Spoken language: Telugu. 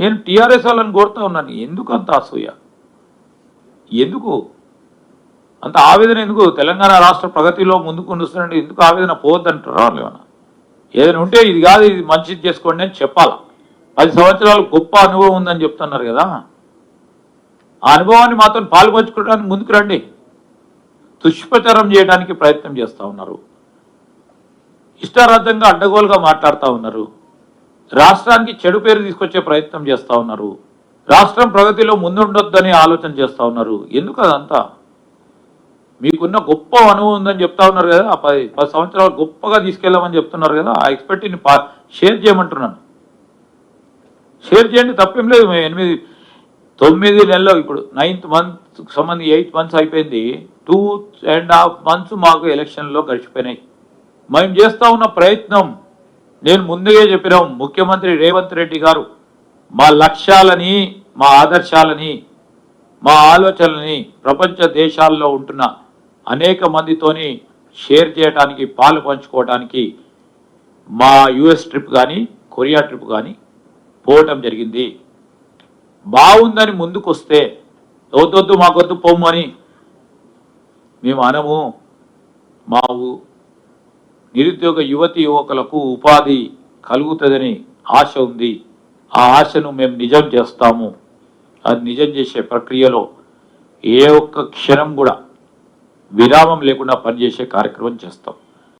నేను టీఆర్ఎస్ వాళ్ళని కోరుతా ఉన్నాను. ఎందుకు అంత అసూయ? ఎందుకు? అంత ఆవేదన ఎందుకు? తెలంగాణ రాష్ట్ర ప్రగతిలో ముందుకు నడుస్తుంటే ఎందుకు ఆవేదన పోవద్దంటారా వాళ్ళు ఏమన్నా? ఏదైనా ఉంటే ఇది కాదు ఇది మంచిది చేసుకోండి అని చెప్పాలా? పది సంవత్సరాలు గొప్ప అనుభవం ఉందని చెప్తున్నారు కదా? ఆ అనుభవాన్ని మాత్రం పాల్పంచుకోవడానికి ముందుకు రండి. దుష్ప్రచారం చేయడానికి ప్రయత్నం చేస్తూ ఉన్నారు. ఇష్టారార్థంగా అడ్డగోలుగా మాట్లాడుతూ ఉన్నారు. రాష్ట్రానికి చెడు పేరు తీసుకొచ్చే ప్రయత్నం చేస్తూ ఉన్నారు. రాష్ట్రం ప్రగతిలో ముందుండొద్దని ఆలోచన చేస్తూ ఉన్నారు. ఎందుకు అదంతా? మీకున్న గొప్ప అనుభవం ఉందని చెప్తా ఉన్నారు కదా. ఆ పది పది సంవత్సరాలు గొప్పగా తీసుకెళ్ళామని చెప్తున్నారు కదా. ఆ ఎక్స్పెక్ట్ని షేర్ చేయమంటున్నాను. షేర్ చేయండి తప్పేం లేదు. మేము ఎనిమిది తొమ్మిది నెలలో ఇప్పుడు నైన్త్ మంత్ సంబంధించి ఎయిత్ మంత్స్ అయిపోయింది. టూ అండ్ హాఫ్ మంత్స్ మాకు ఎలక్షన్లో గడిచిపోయినాయి. మేము చేస్తూ ఉన్న ప్రయత్నం నేను ముందుగా చెప్పినాం ముఖ్యమంత్రి రేవంత్ రెడ్డి గారు మా లక్ష్యాలని మా ఆదర్శాలని మా ఆలోచనలని ప్రపంచ దేశాల్లో ఉంటున్న అనేక మందితోని షేర్ చేయడానికి పాలు పంచుకోవడానికి మా యుఎస్ ట్రిప్ కానీ కొరియా ట్రిప్ కానీ పోవటం జరిగింది. బాగుందని ముందుకొస్తే వద్దొద్దు మాకొద్దు పొమ్మని మేము అనము. మా ఊ- నిరుద్యోగ యువతి యువకులకు ఉపాధి కలుగుతుందని ఆశ ఉంది. ఆ ఆశను మేము నిజం చేస్తాము. అది నిజం చేసే ప్రక్రియలో ఏ ఒక్క క్షణం కూడా విరామం లేకుండా పనిచేసే కార్యక్రమం చేస్తాం.